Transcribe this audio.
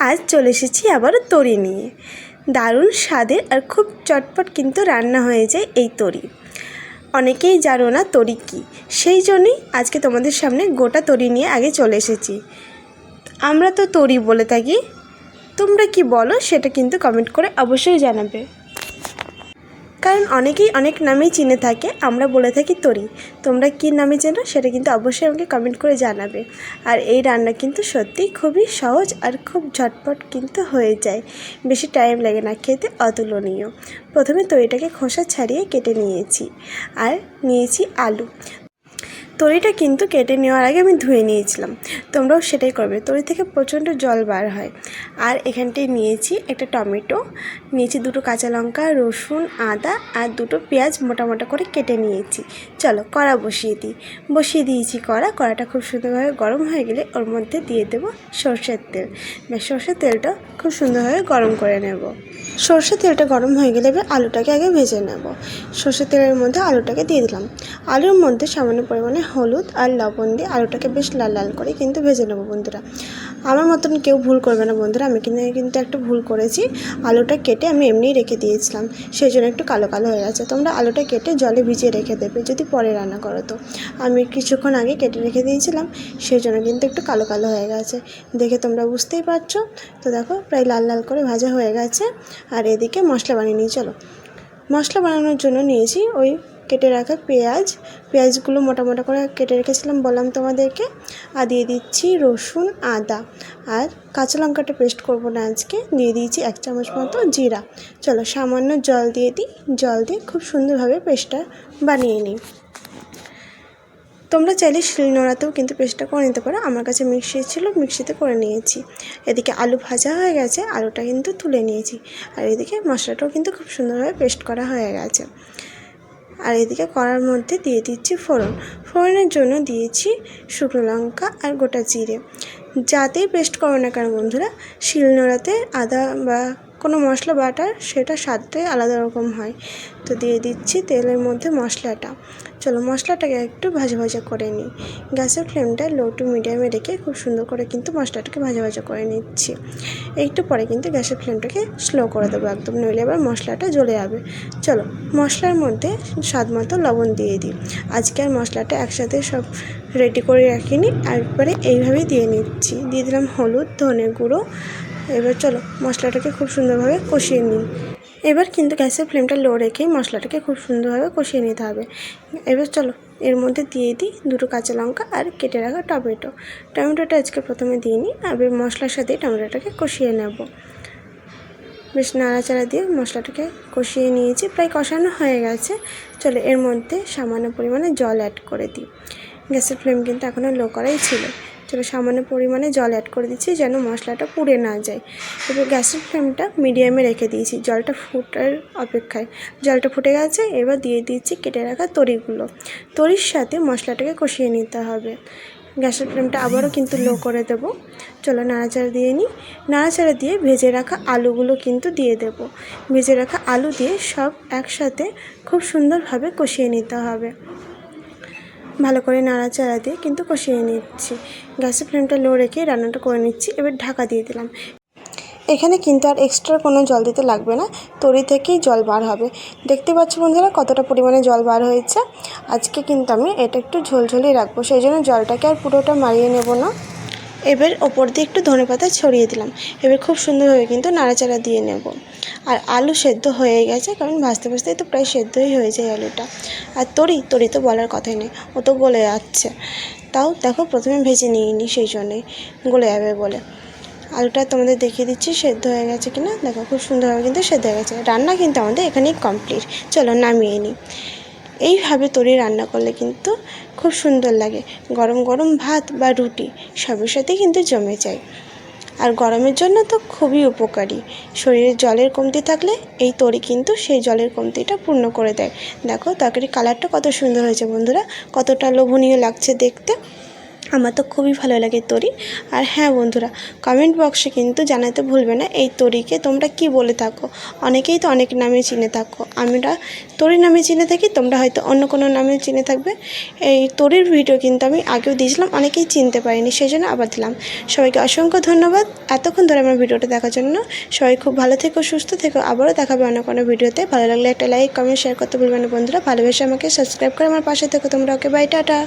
আজ চলে এসেছি আবারও তরি নিয়ে। দারুণ স্বাদের আর খুব চটপট কিন্তু রান্না হয়ে যায় এই তরি। অনেকেই জানো না তরি কী। সেই জন্যই আজকে তোমাদের সামনে গোটা তরি নিয়ে আগে চলে এসেছি। আমরা তো তরি বলে থাকি। তোমরা কি বলো সেটা কিন্তু কমেন্ট করে অবশ্যই জানাবে। কারণ অনেকেই অনেক নামেই চিনে থাকে, আমরা বলে থাকি তরি। তোমরা কি নামে চেনো সেটা কিন্তু অবশ্যই আমাকে কমেন্ট করে জানাবে। আর এই রান্না কিন্তু সত্যি খুবই সহজ আর খুব ঝটপট কিন্তু হয়ে যায়। বেশি টাইম লাগে না খেতে, অতুলনীয়। প্রথমে তরিটাকে খোসা ছাড়িয়ে কেটে নিয়েছি। আর নিয়েছি আলু। তরিটা কিন্তু কেটে নেওয়ার আগে আমি ধুয়ে নিয়েছিলাম। তোমরাও সেটাই করবে। তরি থেকে প্রচণ্ড জল বার হয়। আর এখানটায় নিয়েছি একটা টমেটো, নিয়েছি দুটো কাঁচা লঙ্কা, রসুন, আদা আর দুটো পেঁয়াজ মোটা মোটা করে কেটে নিয়েছি। চলো কড়া বসিয়ে দিই। বসিয়ে দিয়েছি কড়া। কড়াটা খুব সুন্দরভাবে গরম হয়ে গেলে ওর মধ্যে দিয়ে দেবো সর্ষের তেল। সর্ষের তেলটা খুব সুন্দরভাবে গরম করে নেব। সর্ষের তেলটা গরম হয়ে গেলে এবার আলুটাকে আগে ভেজে নেব। সর্ষের তেলের মধ্যে আলুটাকে দিয়ে দিলাম। আলুর মধ্যে সামান্য পরিমাণে হলুদ আর লবণ দিয়ে আলুটাকে বেশ লাল লাল করে কিন্তু ভেজে নেব বন্ধুরা। আমার মতন কেউ ভুল করবে না বন্ধুরা, আমি কিন্তু কিন্তু একটা ভুল করেছি। আলুটা কেটে আমি এমনিই রেখে দিয়েছিলাম সেই জন্য একটু কালো কালো হয়ে গেছে। তোমরা আলুটা কেটে জলে ভিজিয়ে রেখে দেবে যদি পরে রান্না করো তো। আমি কিছুক্ষণ আগে কেটে রেখে দিয়েছিলাম সেই জন্য কিন্তু একটু কালো কালো হয়ে গেছে। দেখে তোমরা বুঝতেই পারছ। তো দেখো, প্রায় লাল লাল করে ভাজা হয়ে গেছে। আর এদিকে মশলা বানিয়ে নিয়ে চলো। মশলা বানানোর জন্য নিয়েছি ওই কেটে রাখা পেঁয়াজ। পেঁয়াজগুলো মোটা মোটা করে কেটে রেখেছিলাম, বললাম তোমাদেরকে। আর দিয়ে দিচ্ছি রসুন, আদা। আর কাঁচা লঙ্কাটা পেস্ট করব না আজকে, দিয়ে দিয়েছি এক চামচ মতো জিরা। চলো সামান্য জল দিয়ে দিই, জল দিয়ে খুব সুন্দরভাবে পেস্টটা বানিয়ে নিই। তোমরা চাইলে শিলনোড়াতেও কিন্তু পেস্টটা করে নিতে পারো। আমার কাছে মিক্সি ছিল, মিক্সিতে করে নিয়েছি। এদিকে আলু ভাজা হয়ে গেছে, আলুটা কিন্তু তুলে নিয়েছি। আর এদিকে মশলাটাও কিন্তু খুব সুন্দরভাবে পেস্ট করা হয়ে গেছে। আর এদিকে কড়ার মধ্যে দিয়ে দিচ্ছি ফোড়ন। ফোড়নের জন্য দিয়েছি শুকনো লঙ্কা আর গোটা জিরে। যাতে পেস্ট করো না কেন বন্ধুরা, শিলনোড়াতে আদা বা কোনো মশলা বাটার সেটা স্বাদটাই আলাদা রকম হয়। তো দিয়ে দিচ্ছি তেলের মধ্যে মশলাটা। চলো মশলাটাকে একটু ভাজা ভাজা করে নিই। গ্যাসের ফ্লেমটা লো টু মিডিয়ামে রেখে খুব সুন্দর করে কিন্তু মশলাটাকে ভাজা ভাজা করে নিচ্ছি। একটু পরে কিন্তু গ্যাসের ফ্লেমটাকে স্লো করে দেবো একদম, নইলে এবার মশলাটা জ্বলে যাবে। চলো মশলার মধ্যে স্বাদ মতো লবণ দিয়ে দিই। আজকে আর মশলাটা একসাথে সব রেডি করে রাখিনি একবারে এইভাবেই দিয়ে নিচ্ছি। দিয়ে দিলাম হলুদ, ধনে গুঁড়ো এবার চলো মশলাটাকে খুব সুন্দরভাবে কষিয়ে নিই। এবার কিন্তু গ্যাসের ফ্লেমটা লো রেখেই মশলাটাকে খুব সুন্দরভাবে কষিয়ে নিতে হবে। এবার চলো এর মধ্যে দিয়ে দিই দুটো কাঁচা লঙ্কা আর কেটে রাখা টমেটো। টমেটোটা আজকে প্রথমে দিয়ে নিই আর মশলার সাথে টমেটোটাকে কষিয়ে নেব। বেশ নাড়াচাড়া দিয়ে মশলাটাকে কষিয়ে নিয়েছি, প্রায় কষানো হয়ে গেছে। চলো এর মধ্যে সামান্য পরিমাণে জল অ্যাড করে দিই। গ্যাসের ফ্লেম কিন্তু এখনও লো করাই ছিল। চলো সামান্য পরিমাণে জল অ্যাড করে দিচ্ছি যেন মশলাটা পুড়ে না যায়। এবার গ্যাসের ফ্লেমটা মিডিয়ামে রেখে দিয়েছি, জলটা ফুটার অপেক্ষায়। জলটা ফুটে গেছে, এবার দিয়ে দিচ্ছি কেটে রাখা তরিগুলো। তরির সাথে মশলাটাকে কষিয়ে নিতে হবে। গ্যাসের ফ্লেমটা আবারও কিন্তু লো করে দেবো। চলো নাড়াচাড়া দিয়ে নিই। নাড়াচাড়া দিয়ে ভেজে রাখা আলুগুলো কিন্তু দিয়ে দেব। ভেজে রাখা আলু দিয়ে সব একসাথে খুব সুন্দরভাবে কষিয়ে নিতে হবে। ভালো করে নাড়াচাড়া দিয়ে কিন্তু কষিয়ে নিচ্ছি। গ্যাসের ফ্লেমটা লো রেখে রান্নাটা করে নিচ্ছি। এবার ঢাকা দিয়ে দিলাম। এখানে কিন্তু আর এক্সট্রা কোনো জল দিতে লাগবে না। তরি থেকেই জল বার হবে। দেখতে পাচ্ছ বন্ধুরা কতটা পরিমাণে জল বার হয়েছে। আজকে কিন্তু আমি এটা একটু ঝোলঝোলই রাখব। সেই জন্য জলটাকে আর পুরোটা মারিয়ে নেব না। এবার ওপর দিয়ে একটু ধনে পাতা ছড়িয়ে দিলাম। এবার খুব সুন্দরভাবে কিন্তু নাড়াচাড়া দিয়ে নেব। আর আলু সেদ্ধ হয়ে গেছে, কারণ ভাজতে ভাজতেই তো প্রায় সেদ্ধই হয়ে যায় আলুটা। আর তরি তরি তো বলার কথাই নেই, ও তো গলে যাচ্ছে। তাও দেখো প্রথমে ভেজে নিয়ে নিই সেই জন্যই গলে যাবে বলে। আলুটা তোমাদের দেখিয়ে দিচ্ছি, সেদ্ধ হয়ে গেছে কিনা? দেখো খুব সুন্দরভাবে কিন্তু সেদ্ধ হয়ে গেছে। রান্না কিন্তু আমাদের এখানেই কমপ্লিট চলো নামিয়ে নিই। এইভাবে তরি রান্না করলে কিন্তু খুব সুন্দর লাগে। গরম গরম ভাত বা রুটি সবের সাথেই কিন্তু জমে যায়। আর গরমের জন্য তো খুবই উপকারী। শরীরে জলের কমতি থাকলে এই তরি কিন্তু সেই জলের কমতিটা পূর্ণ করে দেয়। দেখো তরকারি কালারটা কত সুন্দর হয়েছে বন্ধুরা। কতটা লোভনীয় লাগছে দেখতে। আমার তো খুবই ভালো লাগে তরি। আর হ্যাঁ বন্ধুরা কমেন্ট বক্সে কিন্তু জানাতে ভুলবে না এই তরিকে তোমরা কি বলে থাকো। অনেকেই তো অনেক নামে চিনে থাকো। আমরা তরি নামে চিনে থাকি, তোমরা হয়তো অন্য কোনো নামে চিনে থাকবে। এই তরির ভিডিও কিন্তু আমি আগেও দিয়েছিলাম, অনেকেই চিনতে পারিনি সেই জন্য আবার দিলাম। সবাইকে অসংখ্য ধন্যবাদ। এতক্ষণ ধরে আমার ভিডিওটা দেখার জন্য সবাই খুব ভালো থেকো, সুস্থ থেকো। আবারও দেখাবে অন্য কোনো ভিডিওতে। ভালো লাগলে একটা লাইক কমেন্ট শেয়ার করতে ভুলবেন না বন্ধুরা। ভালোবেসে আমাকে সাবস্ক্রাইব করে আমার পাশে থেকো তোমরা। Okay bye tata.